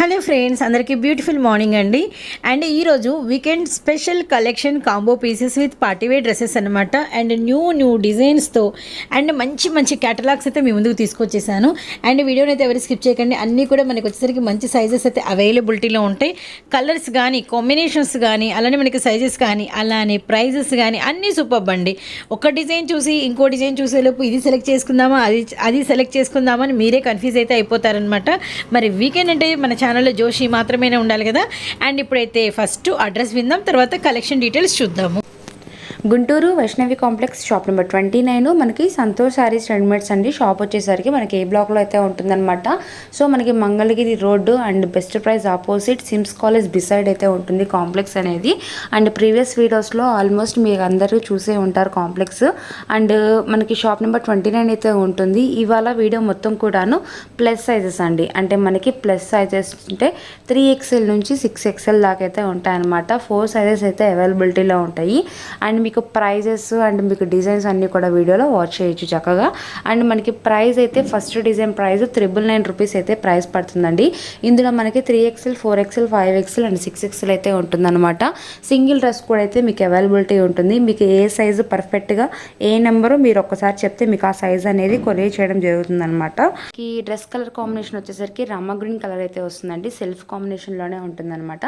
Hello friends అందరికీ beautiful morning అండి. And ఈరోజు weekend special collection combo pieces with party wear dresses అనమాట and new new డిజైన్స్తో and మంచి మంచి క్యాటలాగ్స్ అయితే మీ ముందుకు తీసుకొచ్చేసాను. అండ్ వీడియోని అయితే ఎవరు స్కిప్ చేయకండి. అన్నీ కూడా మనకి వచ్చేసరికి మంచి సైజెస్ అయితే అవైలబిలిటీలో ఉంటాయి. కలర్స్ కానీ కాంబినేషన్స్ కానీ అలానే మనకి సైజెస్ కానీ అలానే ప్రైజెస్ కానీ అన్నీ సూపర్ అండి. ఒక డిజైన్ చూసి ఇంకో డిజైన్ చూసేలోపు ఇది సెలెక్ట్ చేసుకుందామా అది అది సెలెక్ట్ చేసుకుందామా అని మీరే కన్ఫ్యూజ్ అయితే అయిపోతారనమాట మరి వీకెండ్ అంటే మన ఛానల్లో జోషి మాత్రమే ఉండాలి కదా. అండ్ ఇప్పుడైతే ఫస్ట్ అడ్రస్ విందాం తర్వాత కలెక్షన్ డీటెయిల్స్ చూద్దాము. Guntur Vaishnavi complex shop number twenty nine మనకి సంతోష్ శారీస్ రెడీమేడ్స్ అండి. షాప్ వచ్చేసరికి మనకి ఏ బ్లాక్లో అయితే ఉంటుందన్నమాట. సో మనకి Mangalagiri road and best price opposite SIMS college beside అయితే ఉంటుంది కాంప్లెక్స్ అనేది. అండ్ ప్రీవియస్ వీడియోస్లో ఆల్మోస్ట్ మీరు అందరూ చూసే ఉంటారు కాంప్లెక్స్. అండ్ మనకి షాప్ నెంబర్ ట్వంటీ నైన్ అయితే ఉంటుంది. ఇవాళ వీడియో మొత్తం కూడాను ప్లస్ సైజెస్ అండి. అంటే మనకి ప్లస్ సైజెస్ అంటే త్రీ ఎక్స్ఎల్ నుంచి సిక్స్ ఎక్స్ఎల్ దాకా అయితే ఉంటాయన్నమాట. ఫోర్ సైజెస్ అయితే అవైలబిలిటీలో ఉంటాయి. అండ్ మీకు ప్రైజెస్ అండ్ మీకు డిజైన్స్ అన్నీ కూడా వీడియోలో వాచ్ చేయొచ్చు చక్కగా. అండ్ మనకి ప్రైస్ అయితే first design price triple nine rupees అయితే ప్రైస్ పడుతుందండి. ఇందులో మనకి three XL four XL five XL and six XL అయితే ఉంటుందన్నమాట. సింగిల్ డ్రెస్ కూడా అయితే మీకు అవైలబిలిటీ ఉంటుంది. మీకు ఏ సైజు పర్ఫెక్ట్గా ఏ నెంబరు మీరు ఒక్కసారి చెప్తే మీకు ఆ సైజ్ అనేది కొరియర్ చేయడం జరుగుతుందన్నమాట. ఈ డ్రెస్ కలర్ కాంబినేషన్ వచ్చేసరికి రామ గ్రీన్ కలర్ అయితే వస్తుందండి. సెల్ఫ్ కాంబినేషన్లోనే ఉంటుందన్నమాట.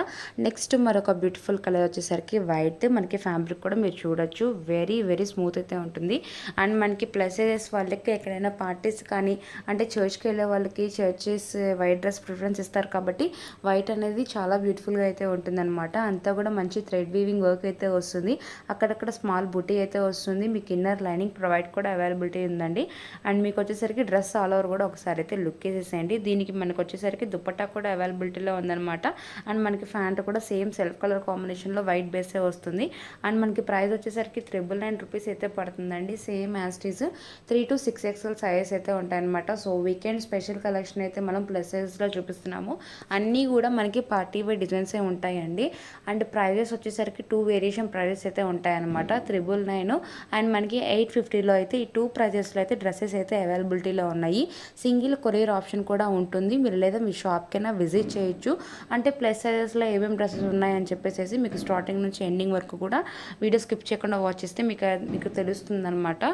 నెక్స్ట్ మరొక బ్యూటిఫుల్ కలర్ వచ్చేసరికి వైట్. మనకి ఫ్యాబ్రిక్ కూడా మీరు చూడొచ్చు. వెరీ వెరీ స్మూత్ అయితే ఉంటుంది. అండ్ మనకి ప్లస్ వాళ్ళకి ఎక్కడైనా పార్టీస్ కానీ అంటే చర్చ్కి వెళ్ళే వాళ్ళకి చర్చెస్ వైట్ డ్రెస్ ప్రిఫరెన్స్ ఇస్తారు కాబట్టి వైట్ అనేది చాలా బ్యూటిఫుల్గా అయితే ఉంటుందన్నమాట. అంతా కూడా మంచి థ్రెడ్ వీవింగ్ వర్క్ అయితే వస్తుంది. అక్కడక్కడ స్మాల్ బుటీ అయితే వస్తుంది. మీకు ఇన్నర్ లైనింగ్ ప్రొవైడ్ కూడా అవైలబిలిటీ ఉందండి. అండ్ మీకు వచ్చేసరికి డ్రెస్ ఆల్ ఓవర్ కూడా ఒకసారి అయితే లుక్ వేసేసేయండి దీనికి మనకు వచ్చేసరికి దుపట్టా కూడా అవైలబిలిటీలో ఉందన్నమాట. అండ్ మనకి ఫ్యాంట్ కూడా సేమ్ సెల్ఫ్ కలర్ కాంబినేషన్లో వైట్ బేసే వస్తుంది. అండ్ మనకి ప్రైస్ వచ్చేసరికి త్రిబుల్ నైన్ రూపీస్ అయితే పడుతుందండి. Same యాస్టీస్ three to six XL sizes అయితే ఉంటాయన్నమాట. సో వీకెండ్ స్పెషల్ కలెక్షన్ అయితే మనం ప్లస్ సైజెస్లో చూపిస్తున్నాము. అన్నీ కూడా మనకి పార్టీ వేర్ డిజైన్సే ఉంటాయండి. అండ్ ప్రైజెస్ వచ్చేసరికి టూ వేరియేషన్ ప్రైజెస్ అయితే ఉంటాయన్నమాట. త్రిబుల్ నైన్ అండ్ మనకి ఎయిట్ ఫిఫ్టీలో అయితే ఈ టూ ప్రైజెస్లో అయితే డ్రెస్సెస్ అయితే అవైలబిలిటీలో ఉన్నాయి. సింగిల్ కొరియర్ ఆప్షన్ కూడా ఉంటుంది. మీరు లేదా మీ షాప్కైనా విజిట్ చేయొచ్చు. అంటే ప్లస్ సైజెస్లో ఏమేమి డ్రెస్సెస్ ఉన్నాయని చెప్పేసి మీకు స్టార్టింగ్ నుంచి ఎండింగ్ వరకు కూడా వీడియో స్కిప్ చేయకుండా వాచ్ చేస్తే మీకు మీకు తెలుస్తుంది అనమాట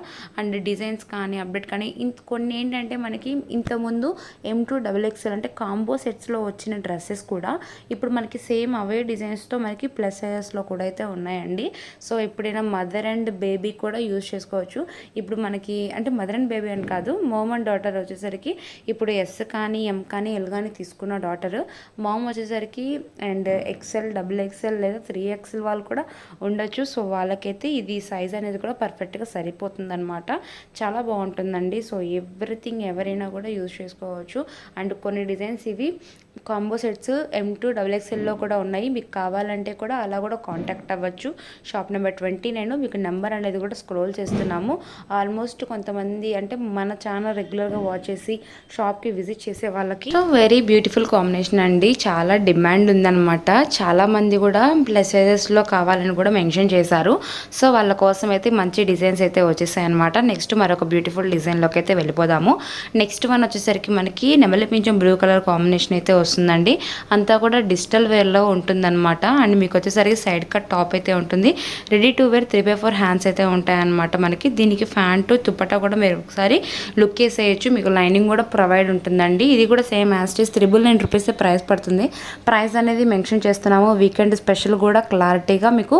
అండ్ డిజైన్స్ కానీ అప్డేట్ కానీ ఇంత కొన్ని ఏంటంటే మనకి ఇంతకుముందు ఎం టూ డబుల్ ఎక్స్ఎల్ అంటే కాంబో సెట్స్లో వచ్చిన డ్రెస్సెస్ కూడా ఇప్పుడు మనకి సేమ్ అవే డిజైన్స్తో మనకి ప్లస్ సైజెస్లో కూడా అయితే ఉన్నాయండి. సో ఎప్పుడైనా మదర్ అండ్ బేబీ కూడా యూజ్ చేసుకోవచ్చు. ఇప్పుడు మనకి అంటే మదర్ అండ్ బేబీ అని కాదు మోమ్ అండ్ డాటర్ వచ్చేసరికి ఇప్పుడు ఎస్ కానీ ఎం కానీ ఎల్ కానీ తీసుకున్న డాటర్ మామ్ వచ్చేసరికి అండ్ ఎక్సెల్ డబుల్ ఎక్సెల్ లేదా త్రీ ఎక్సెల్ వాళ్ళు కూడా ఉండొచ్చు. సో వాళ్ళకి నాకైతే ఇది సైజ్ అనేది కూడా పర్ఫెక్ట్గా సరిపోతుంది అనమాట చాలా బాగుంటుందండి. సో ఎవ్రీథింగ్ ఎవరైనా కూడా యూజ్ చేసుకోవచ్చు. అండ్ కొన్ని డిజైన్స్ ఇవి combo sets M to double ఎక్స్ఎల్లో కూడా ఉన్నాయి. మీకు కావాలంటే కూడా అలా కూడా కాంటాక్ట్ అవ్వచ్చు. షాప్ నెంబర్ ట్వంటీ నైన్ మీకు నెంబర్ అనేది కూడా స్క్రోల్ చేస్తున్నాము. ఆల్మోస్ట్ కొంతమంది అంటే మన ఛానల్ రెగ్యులర్గా వాచ్ చేసి షాప్కి విజిట్ చేసే వాళ్ళకి సో వెరీ బ్యూటిఫుల్ కాంబినేషన్ అండి. చాలా డిమాండ్ ఉందన్నమాట. చాలా మంది కూడా ప్లస్ సైజెస్లో కావాలని కూడా మెన్షన్ చేశారు. సో వాళ్ళ కోసం అయితే మంచి డిజైన్స్ అయితే వచ్చేసాయి అనమాట నెక్స్ట్ మరొక బ్యూటిఫుల్ డిజైన్లోకి అయితే వెళ్ళిపోదాము. నెక్స్ట్ వన్ వచ్చేసరికి మనకి నెమలి పింఛం బ్లూ కలర్ కాంబినేషన్ అయితే వస్తుందండి. అంతా కూడా డిజిటల్ వేర్లో ఉంటుందన్నమాట. అండ్ మీకు వచ్చేసరికి సైడ్ కట్ టాప్ అయితే ఉంటుంది. Ready to wear three by four hands అయితే ఉంటాయన్నమాట మనకి. దీనికి ఫ్యాంటు దుపట్టా కూడా మీరు ఒకసారి లుక్ వేసేయచ్చు మీకు లైనింగ్ కూడా ప్రొవైడ్ ఉంటుందండి. ఇది కూడా same యాస్టీస్ triple nine rupees price పడుతుంది. ప్రైస్ అనేది మెన్షన్ చేస్తున్నాము. వీకెండ్ స్పెషల్ కూడా క్లారిటీగా మీకు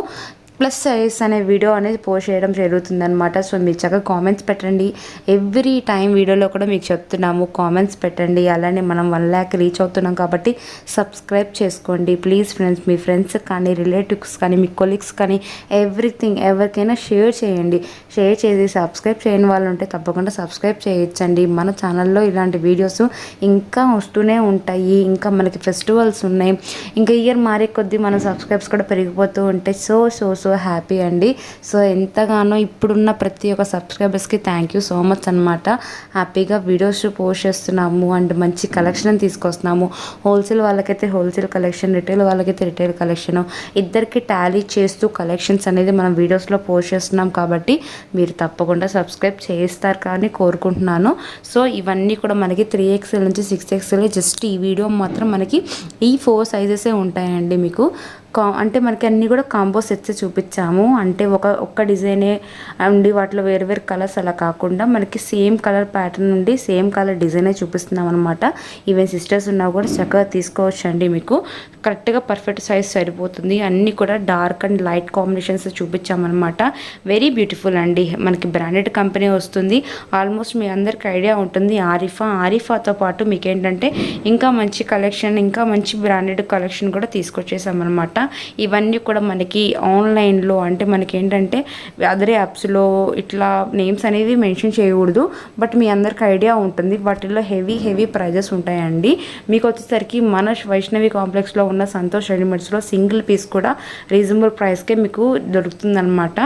ప్లస్ సైజ్ అనే వీడియో అనేది పోస్ట్ చేయడం జరుగుతుంది అనమాట సో మీరు చక్కగా కామెంట్స్ పెట్టండి. ఎవ్రీ టైం వీడియోలో కూడా మీకు చెప్తున్నాము కామెంట్స్ పెట్టండి. అలానే మనం వన్ ల్యాక్ రీచ్ అవుతున్నాం కాబట్టి సబ్స్క్రైబ్ చేసుకోండి. ప్లీజ్ ఫ్రెండ్స్ మీ ఫ్రెండ్స్ కానీ రిలేటివ్స్ కానీ మీ కొలీగ్స్ కానీ ఎవ్రీథింగ్ ఎవరికైనా షేర్ చేయండి. షేర్ చేసి సబ్స్క్రైబ్ చేయని వాళ్ళు ఉంటే తప్పకుండా సబ్స్క్రైబ్ చేయొచ్చండి. మన ఛానల్లో ఇలాంటి వీడియోస్ ఇంకా వస్తూనే ఉంటాయి. ఇంకా మనకి ఫెస్టివల్స్ ఉన్నాయి. ఇంకా ఇయర్ మారే కొద్దీ మన సబ్స్క్రైబ్స్ కూడా పెరిగిపోతూ ఉంటాయి. So so so so happy అండి. సో ఎంతగానో ఇప్పుడున్న ప్రతి ఒక్క సబ్స్క్రైబర్స్కి థ్యాంక్ యూ సో మచ్ అనమాట హ్యాపీగా వీడియోస్ పోస్ట్ చేస్తున్నాము అండ్ మంచి కలెక్షన్ తీసుకొస్తున్నాము. హోల్సేల్ వాళ్ళకైతే హోల్సేల్ కలెక్షన్ రిటైల్ వాళ్ళకైతే రిటైల్ కలెక్షన్ ఇద్దరికి టాలీ చేస్తూ కలెక్షన్స్ అనేది మనం వీడియోస్లో పోస్ట్ చేస్తున్నాం కాబట్టి మీరు తప్పకుండా సబ్స్క్రైబ్ చేస్తారు కానీ కోరుకుంటున్నాను. సో ఇవన్నీ కూడా మనకి త్రీ ఎక్స్ఎల్ నుంచి సిక్స్ ఎక్స్ఎల్ జస్ట్ ఈ వీడియో మాత్రం మనకి ఈ ఫోర్ సైజెసే ఉంటాయండి మీకు. కా అంటే మనకి అన్నీ కూడా కాంబో సెట్స్ చూపించాము. అంటే ఒక ఒక్క డిజైనే అండి వాటిలో వేరు వేరు కలర్స్ అలా కాకుండా మనకి సేమ్ కలర్ ప్యాటర్న్ నుండి సేమ్ కలర్ డిజైనే చూపిస్తున్నాం అనమాట ఈవెన్ సిస్టర్స్ ఉన్నా కూడా చక్కగా తీసుకోవచ్చు అండి మీకు కరెక్ట్గా పర్ఫెక్ట్ సైజ్ సరిపోతుంది. అన్నీ కూడా డార్క్ అండ్ లైట్ కాంబినేషన్స్ చూపించామన్నమాట వెరీ బ్యూటిఫుల్ అండి. మనకి బ్రాండెడ్ కంపెనీ వస్తుంది. ఆల్మోస్ట్ మీ అందరికి ఐడియా ఉంటుంది. ఆరిఫా ఆరిఫాతో పాటు మీకు ఏంటంటే ఇంకా మంచి కలెక్షన్ ఇంకా మంచి బ్రాండెడ్ కలెక్షన్ కూడా తీసుకొచ్చేసామన్నమాట ఇవన్నీ కూడా మనకి ఆన్లైన్లో అంటే మనకి ఏంటంటే అదర్ యాప్స్లో ఇట్లా నేమ్స్ అనేవి మెన్షన్ చేయకూడదు. బట్ మీ అందరికి ఐడియా ఉంటుంది. వాటిల్లో హెవీ హెవీ ప్రైజెస్ ఉంటాయండి. మీకు వచ్చేసరికి మన వైష్ణవి కాంప్లెక్స్లో ఉన్న సంతోష్ రెడీమేడ్స్లో సింగిల్ పీస్ కూడా రీజనబుల్ ప్రైస్కే మీకు దొరుకుతుందనమాట.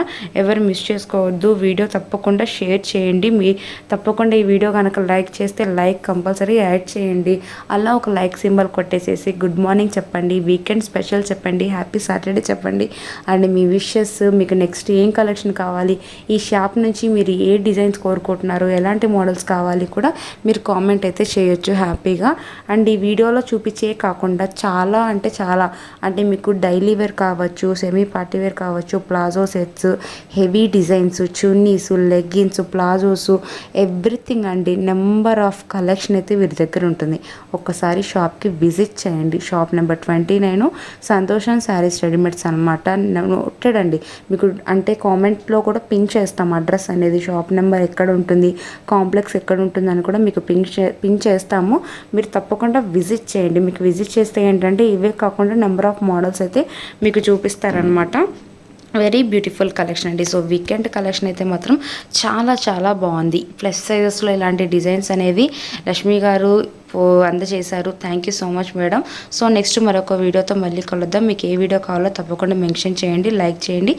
ఎవరు మిస్ చేసుకోవద్దు. వీడియో తప్పకుండా షేర్ చేయండి. మీ తప్పకుండా ఈ వీడియో కనుక లైక్ చేస్తే లైక్ కంపల్సరీ యాడ్ చేయండి. అలా ఒక లైక్ సింబల్ కొట్టేసేసి గుడ్ మార్నింగ్ చెప్పండి. వీకెండ్ స్పెషల్ చెప్పండి. హ్యాపీ సాటర్డే చెప్పండి. అండ్ మీ విషెస్ మీకు నెక్స్ట్ ఏం కలెక్షన్ కావాలి ఈ షాప్ నుంచి మీరు ఏ డిజైన్స్ కోరుకుంటున్నారు ఎలాంటి మోడల్స్ కావాలి కూడా మీరు కామెంట్ అయితే చేయొచ్చు హ్యాపీగా. అండ్ ఈ వీడియోలో చూపించే కాకుండా చాలా అంటే చాలా అంటే మీకు డైలీ వేర్ కావచ్చు సెమీ పార్టీ వేర్ కావచ్చు palazzo sets heavy designs chunnis leggings palazzos everything అండి నెంబర్ ఆఫ్ కలెక్షన్ అయితే వీరి దగ్గర ఉంటుంది. ఒక్కసారి షాప్కి విజిట్ చేయండి. షాప్ నెంబర్ ట్వంటీ నైన్ సంతోషం శారీస్ రెడీమేడ్స్ అనమాట నోటెడ్ అండి మీకు అంటే కామెంట్లో కూడా పింక్ చేస్తాం. అడ్రస్ అనేది షాప్ నెంబర్ ఎక్కడ ఉంటుంది కాంప్లెక్స్ ఎక్కడ ఉంటుంది అని కూడా మీకు పింక్ చే పింక్ చేస్తాము. మీరు తప్పకుండా విజిట్ చేయండి. మీకు విజిట్ చేస్తే ఏంటంటే ఇవే కాకుండా నెంబర్ ఆఫ్ మోడల్స్ అయితే మీకు చూపిస్తారనమాట వెరీ బ్యూటిఫుల్ కలెక్షన్ అండి. సో వీకెండ్ కలెక్షన్ అయితే మాత్రం చాలా చాలా బాగుంది. ప్లస్ సైజెస్లో ఇలాంటి డిజైన్స్ అనేవి లక్ష్మి గారు అందజేశారు. Thank you so much madam. So next మరొక వీడియోతో మళ్ళీ కలుద్దాం. మీకు ఏ వీడియో కావాలో తప్పకుండా మెన్షన్ చేయండి లైక్ చేయండి.